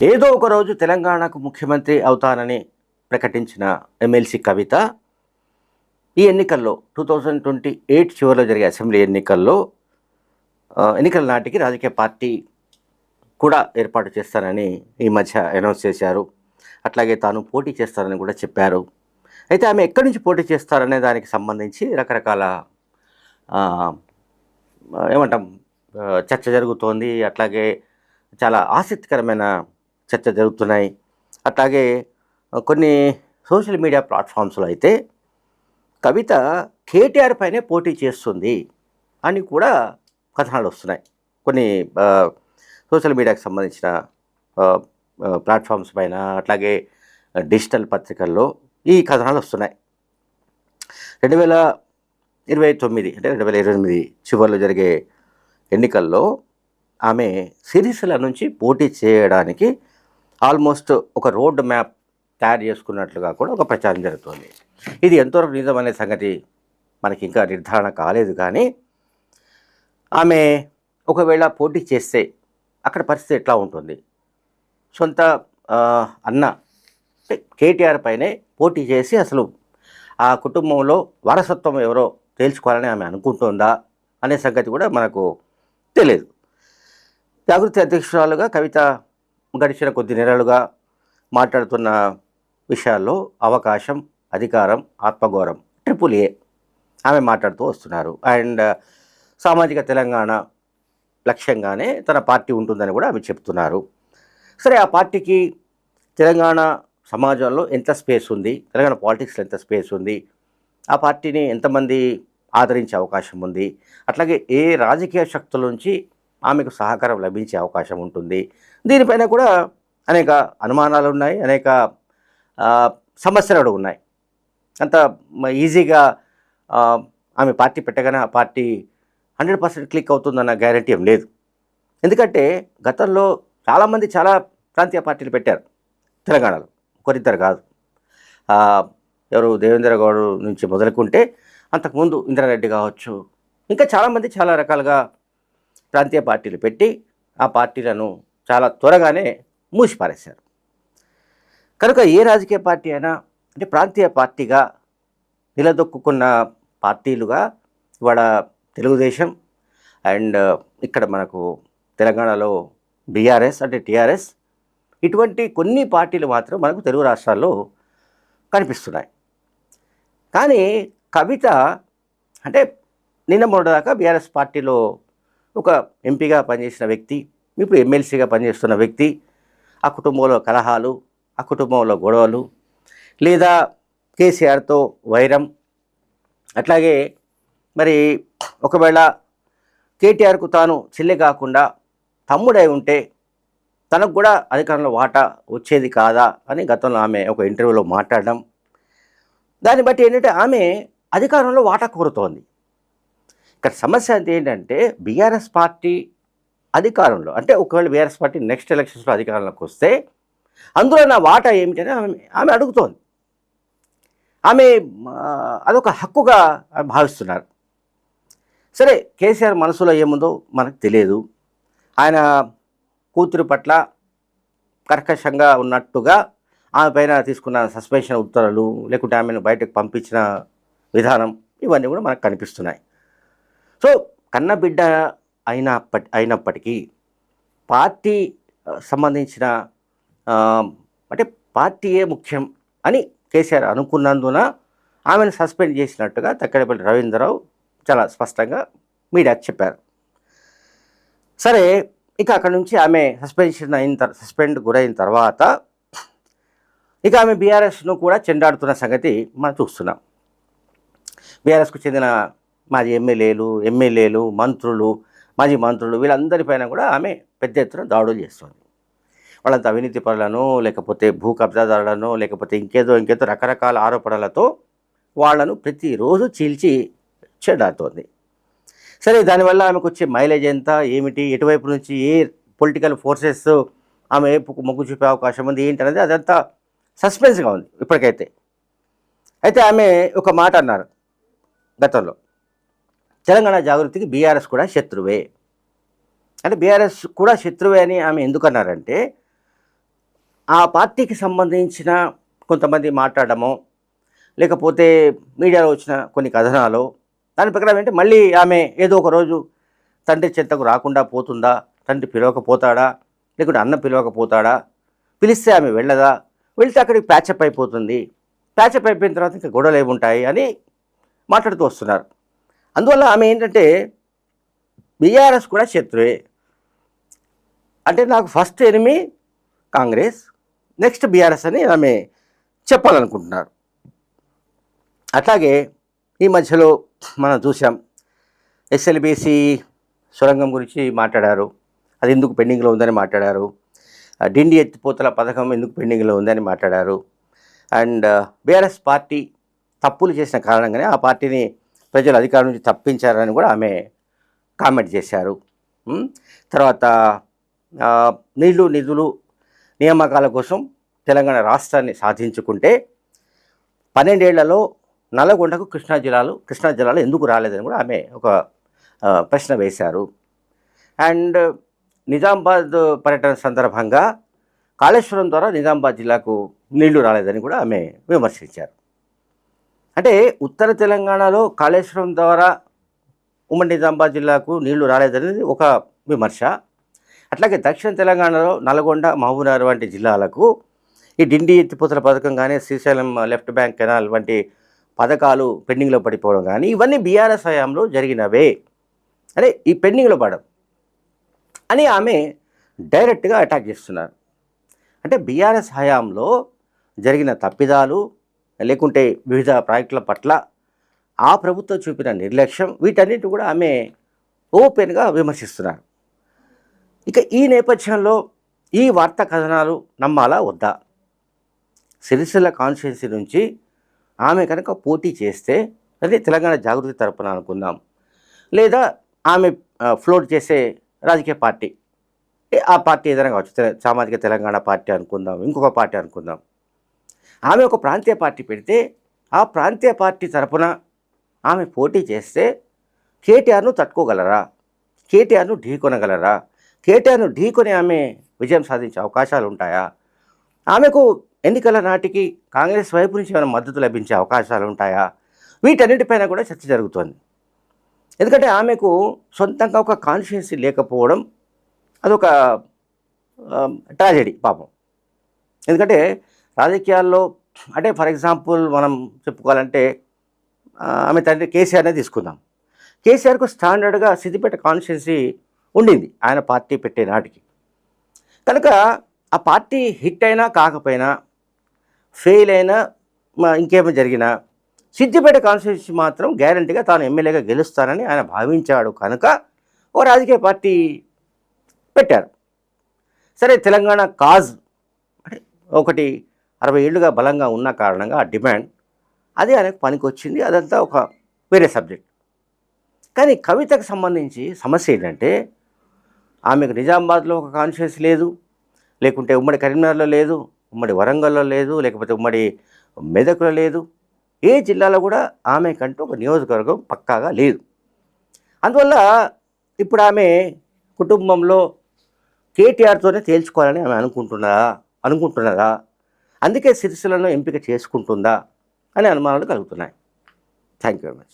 ఏదో ఒక రోజు తెలంగాణకు ముఖ్యమంత్రి అవుతానని ప్రకటించిన ఎమ్మెల్సీ కవిత ఈ ఎన్నికల్లో టూ థౌజండ్ ట్వంటీ ఎయిట్ చివరిలో జరిగే అసెంబ్లీ ఎన్నికల్లో ఎన్నికల నాటికి రాజకీయ పార్టీ కూడా ఏర్పాటు చేస్తానని ఈ మధ్య అనౌన్స్ చేశారు. అట్లాగే తాను పోటీ చేస్తారని కూడా చెప్పారు. అయితే ఆమె ఎక్కడి నుంచి పోటీ చేస్తారనే దానికి సంబంధించి రకరకాల ఏమంటాం చర్చ జరుగుతోంది. అట్లాగే చాలా ఆసక్తికరమైన చర్చ జరుగుతున్నాయి. అట్లాగే కొన్ని సోషల్ మీడియా ప్లాట్ఫామ్స్లో అయితే కవిత కేటీఆర్ పైనే పోటీ చేస్తుంది అని కూడా కథనాలు వస్తున్నాయి. కొన్ని సోషల్ మీడియాకి సంబంధించిన ప్లాట్ఫామ్స్ పైన అట్లాగే డిజిటల్ పత్రికల్లో ఈ కథనాలు వస్తున్నాయి. రెండు వేల ఇరవై తొమ్మిది అంటే రెండు వేల ఇరవై ఎనిమిది చివరిలో జరిగే ఎన్నికల్లో ఆమె సిరిసిల నుంచి పోటీ చేయడానికి ఆల్మోస్ట్ ఒక రోడ్ మ్యాప్ తయారు చేసుకున్నట్లుగా కూడా ఒక ప్రచారం జరుగుతుంది. ఇది ఎంతవరకు నిజం అనే సంగతి మనకి ఇంకా నిర్ధారణ కాలేదు కానీ ఆమె ఒకవేళ పోటీ చేస్తే అక్కడ పరిస్థితి ఎట్లా ఉంటుంది? సొంత అన్న అంటే కేటీఆర్ పైనే పోటీ చేసి అసలు ఆ కుటుంబంలో వారసత్వం ఎవరో తేల్చుకోవాలని ఆమె అనుకుంటుందా అనే సంగతి కూడా మనకు తెలియదు జాగృతి అధ్యక్షురాలుగా కవిత గడిచిన కొద్ది నెలలుగా మాట్లాడుతున్న విషయాల్లో అవకాశం అధికారం ఆత్మగౌరవం ట్రిపుల్ ఏ ఆమె మాట్లాడుతూ వస్తున్నారు. అండ్ సామాజిక తెలంగాణ లక్ష్యంగానే తన పార్టీ ఉంటుందని కూడా ఆమె చెప్తున్నారు. సరే ఆ పార్టీకి తెలంగాణ సమాజంలో ఎంత స్పేస్ ఉంది? తెలంగాణ పాలిటిక్స్లో ఎంత స్పేస్ ఉంది? ఆ పార్టీని ఎంతమంది ఆదరించే అవకాశం ఉంది? అట్లాగే ఏ రాజకీయ శక్తుల నుంచి ఆమెకు సహకారం లభించే అవకాశం ఉంటుంది. దీనిపైన కూడా అనేక అనుమానాలు ఉన్నాయి అనేక సమస్యలు కూడా ఉన్నాయి. అంత ఈజీగా ఆమె పార్టీ పెట్టగానే ఆ పార్టీ హండ్రెడ్ పర్సెంట్ క్లిక్ అవుతుందన్న గ్యారంటీ ఏం లేదు. ఎందుకంటే గతంలో చాలామంది చాలా ప్రాంతీయ పార్టీలు పెట్టారు. తెలంగాణలో ఒకరిద్దరు కాదు. ఎవరు దేవేంద్ర గౌడ్ నుంచి మొదలుకుంటే అంతకుముందు ఇందిరారెడ్డి కావచ్చు ఇంకా చాలామంది చాలా రకాలుగా ప్రాంతీయ పార్టీలు పెట్టి ఆ పార్టీలను చాలా త్వరగానే మూసిపారేశారు. కనుక ఏ రాజకీయ పార్టీ అయినా అంటే ప్రాంతీయ పార్టీగా నిలదొక్కున్న పార్టీలుగా ఇవాళ తెలుగుదేశం అండ్ ఇక్కడ మనకు తెలంగాణలో బీఆర్ఎస్ అంటే టీఆర్ఎస్ ఇటువంటి కొన్ని పార్టీలు మాత్రం మనకు తెలుగు రాష్ట్రాల్లో కనిపిస్తున్నాయి. కానీ కవిత అంటే నిన్న మొన్నదాకా బీఆర్ఎస్ పార్టీలో ఒక ఎంపీగా పనిచేసిన వ్యక్తి ఇప్పుడు ఎమ్మెల్సీగా పనిచేస్తున్న వ్యక్తి ఆ కుటుంబంలో కలహాలు ఆ కుటుంబంలో గొడవలు లేదా కేసీఆర్తో వైరం. అట్లాగే మరి ఒకవేళ కేటీఆర్కు తాను చెల్లె కాకుండా తమ్ముడై ఉంటే తనకు కూడా అధికారంలో వాటా వచ్చేది కాదా అని గతంలో ఆమె ఒక ఇంటర్వ్యూలో మాట్లాడడం. దాన్ని బట్టి ఏంటంటే ఆమె అధికారంలో వాటా కోరుతోంది. ఇక్కడ సమస్య అంటే ఏంటంటే బీఆర్ఎస్ పార్టీ అధికారంలో అంటే ఒకవేళ బీఆర్ఎస్ పార్టీ నెక్స్ట్ ఎలక్షన్స్లో అధికారంలోకి వస్తే అందులో నా వాటా ఏమిటని ఆమె ఆమె అడుగుతోంది. ఆమె అదొక హక్కుగా భావిస్తున్నారు. సరే కేసీఆర్ మనసులో ఏముందో మనకు తెలియదు. ఆయన కూతురు పట్ల కర్కశంగా ఉన్నట్టుగా ఆమె పైన తీసుకున్న సస్పెన్షన్ ఉత్తర్వులు లేకుంటే ఆమెను బయటకు పంపించిన విధానం ఇవన్నీ కూడా మనకు కనిపిస్తున్నాయి. సో కన్నబిడ్డ అయినప్పటి అయినప్పటికీ పార్టీ సంబంధించిన అంటే పార్టీయే ముఖ్యం అని కేసీఆర్ అనుకున్నందున ఆమెను సస్పెండ్ చేసినట్టుగా తక్కడపల్లి రవీంద్రరావు చాలా స్పష్టంగా మీడియా చెప్పారు. సరే ఇక అక్కడ నుంచి ఆమె సస్పెన్షన్ అయిన తర్వాత సస్పెండ్ గురైన తర్వాత ఇక ఆమె బీఆర్ఎస్ను కూడా చెండాడుతున్న సంగతి మనం చూస్తున్నాం. బీఆర్ఎస్కు చెందిన మాజీ ఎమ్మెల్యేలు ఎమ్మెల్యేలు మంత్రులు మాజీ మంత్రులు వీళ్ళందరిపైన కూడా ఆమె పెద్ద ఎత్తున దాడులు చేస్తుంది. వాళ్ళంతా అవినీతి పరులను లేకపోతే భూ కబ్జాదారులను లేకపోతే ఇంకేదో ఇంకేదో రకరకాల ఆరోపణలతో వాళ్ళను ప్రతిరోజు చీల్చి చెడాడుతోంది. సరే దానివల్ల ఆమెకు వచ్చే మైలేజ్ ఎంత ఏమిటి ఎటువైపు నుంచి ఏ పొలిటికల్ ఫోర్సెస్ ఆమె వైపుకు మొగ్గు చూపే అవకాశం ఉంది ఏంటి అనేది అదంతా సస్పెన్స్గా ఉంది ఇప్పటికైతే. అయితే ఆమె ఒక మాట అన్నారు గతంలో. తెలంగాణ జాగృతికి బీఆర్ఎస్ కూడా శత్రువే. అంటే బీఆర్ఎస్ కూడా శత్రువే అని ఆమె ఎందుకన్నారంటే ఆ పార్టీకి సంబంధించిన కొంతమంది మాట్లాడము లేకపోతే మీడియాలో వచ్చిన కొన్ని కథనాలు దాని ప్రకారం ఏంటంటే మళ్ళీ ఆమె ఏదో ఒక రోజు తండ్రి చెత్తకు రాకుండా పోతుందా తండ్రి పిలవకపోతాడా లేకుంటే అన్న పిలవకపోతాడా పిలిస్తే ఆమె వెళ్ళదా వెళ్తే అక్కడికి ప్యాచప్ అయిపోతుంది. ప్యాచప్ అయిపోయిన తర్వాత ఇంకా గొడవలు ఏముంటాయి ఉంటాయి అని మాట్లాడుతూ వస్తున్నారు. అందువల్ల ఆమె ఏంటంటే బీఆర్ఎస్ కూడా శత్రువే. అంటే నాకు first enemy Congress next BRS అని ఆమె చెప్పాలనుకుంటున్నారు. అట్లాగే ఈ మధ్యలో మనం చూసాం ఎస్ఎల్బిసి సొరంగం గురించి మాట్లాడారు అది ఎందుకు పెండింగ్లో ఉందని మాట్లాడారు డిండి ఎత్తిపోతల పథకం ఎందుకు పెండింగ్లో ఉందని మాట్లాడారు అండ్ బీఆర్ఎస్ పార్టీ తప్పులు చేసిన కారణంగానే ఆ పార్టీని ప్రజలు అధికారం నుంచి తప్పించారని కూడా ఆమె కామెంట్ చేశారు. తర్వాత నీళ్ళు నిధులు నియామకాల కోసం తెలంగాణ రాష్ట్రాన్ని సాధించుకుంటే పన్నెండేళ్ళలో నల్లగొండకు కృష్ణా జిల్లాలు కృష్ణా జిల్లాలో ఎందుకు రాలేదని కూడా ఆమె ఒక ప్రశ్న వేశారు. అండ్ నిజామాబాద్ పర్యటన సందర్భంగా కాళేశ్వరం ద్వారా నిజామాబాద్ జిల్లాకు నీళ్ళు రాలేదని కూడా ఆమె విమర్శించారు. అంటే ఉత్తర తెలంగాణలో కాళేశ్వరం ద్వారా ఉమ్మడి నిజామాబాద్ జిల్లాకు నీళ్ళు రాలేదనేది ఒక విమర్శ. అట్లాగే దక్షిణ తెలంగాణలో నల్గొండ మహబూబ్నగర్ వంటి జిల్లాలకు ఈ డిండి ఎత్తిపోతల పథకం కానీ శ్రీశైలం లెఫ్ట్ బ్యాంక్ కెనాల్ వంటి పథకాలు పెండింగ్లో పడిపోవడం కానీ ఇవన్నీ బీఆర్ఎస్ హయాంలో జరిగినవే. అదే ఈ పెండింగ్లో పడడం అని ఆమె డైరెక్ట్గా అటాక్ చేస్తున్నారు. అంటే బీఆర్ఎస్ హయాంలో జరిగిన తప్పిదాలు లేకుంటే వివిధ ప్రాజెక్టుల పట్ల ఆ ప్రభుత్వం చూపిన నిర్లక్ష్యం వీటన్నిటి కూడా ఆమె ఓపెన్గా విమర్శిస్తున్నారు. ఇక ఈ నేపథ్యంలో ఈ వార్తా కథనాలు నమ్మాలా వద్దా? సిరిసిల్ల కాన్స్టిట్యున్సీ నుంచి ఆమె కనుక పోటీ చేస్తే అదే తెలంగాణ జాగృతి తరపున అనుకుందాం. లేదా ఆమె ఫ్లోట్ చేసే రాజకీయ పార్టీ. ఏ, ఆ పార్టీ ఏదైనా కావచ్చు సామాజిక తెలంగాణ పార్టీ అనుకుందాం ఇంకొక పార్టీ అనుకుందాం. ఆమె ఒక ప్రాంతీయ పార్టీ పెడితే ఆ ప్రాంతీయ పార్టీ తరపున ఆమె పోటీ చేస్తే కేటీఆర్ను తట్టుకోగలరా? కేటీఆర్ను ఢీకొనగలరా? కేటీఆర్ను ఢీకొని ఆమె విజయం సాధించే అవకాశాలు ఉంటాయా? ఆమెకు ఎన్నికల నాటికి కాంగ్రెస్ వైపు నుంచి ఏమైనా మద్దతు లభించే అవకాశాలు ఉంటాయా? వీటన్నిటిపైన కూడా చర్చ జరుగుతోంది. ఎందుకంటే ఆమెకు సొంతంగా ఒక కాన్షియన్సీ లేకపోవడం అదొక ట్రాజెడీ పాపం. ఎందుకంటే రాజకీయాల్లో అంటే ఫర్ ఎగ్జాంపుల్ మనం చెప్పుకోవాలంటే ఆమె తండ్రి కేసీఆర్నే తీసుకుందాం. కేసీఆర్కు స్టాండర్డ్గా సిద్దిపేట కాన్స్టిట్యున్సీ ఉండింది ఆయన పార్టీ పెట్టే నాటికి. కనుక ఆ పార్టీ హిట్ అయినా కాకపోయినా ఫెయిల్ అయినా ఇంకేమో జరిగినా సిద్దిపేట కాన్స్టిట్యున్సీ మాత్రం గ్యారంటీగా తాను ఎమ్మెల్యేగా గెలుస్తానని ఆయన భావించాడు కనుక ఓ రాజకీయ పార్టీ పెట్టారు. సరే తెలంగాణ కాజ్ ఒకటి అరవై ఏళ్ళుగా బలంగా ఉన్న కారణంగా ఆ డిమాండ్ అది ఆయనకు పనికి వచ్చింది అదంతా ఒక వేరే సబ్జెక్ట్. కానీ కవితకు సంబంధించి సమస్య ఏంటంటే ఆమెకు నిజామాబాద్లో ఒక కాన్షియస్ లేదు లేకుంటే ఉమ్మడి కరీంనగర్లో లేదు ఉమ్మడి వరంగల్లో లేదు లేకపోతే ఉమ్మడి మెదక్లో లేదు. ఏ జిల్లాలో కూడా ఆమె కంటూ ఒక నియోజకవర్గం పక్కాగా లేదు. అందువల్ల ఇప్పుడు ఆమె కుటుంబంలో కేటీఆర్తోనే తేల్చుకోవాలని ఆమె అనుకుంటున్నారా? అనుకుంటున్నారా? అందుకే సిరిసిలను ఎంపిక చేసుకుంటుందా అనే అనుమానాలు కలుగుతున్నాయి. Thank you very much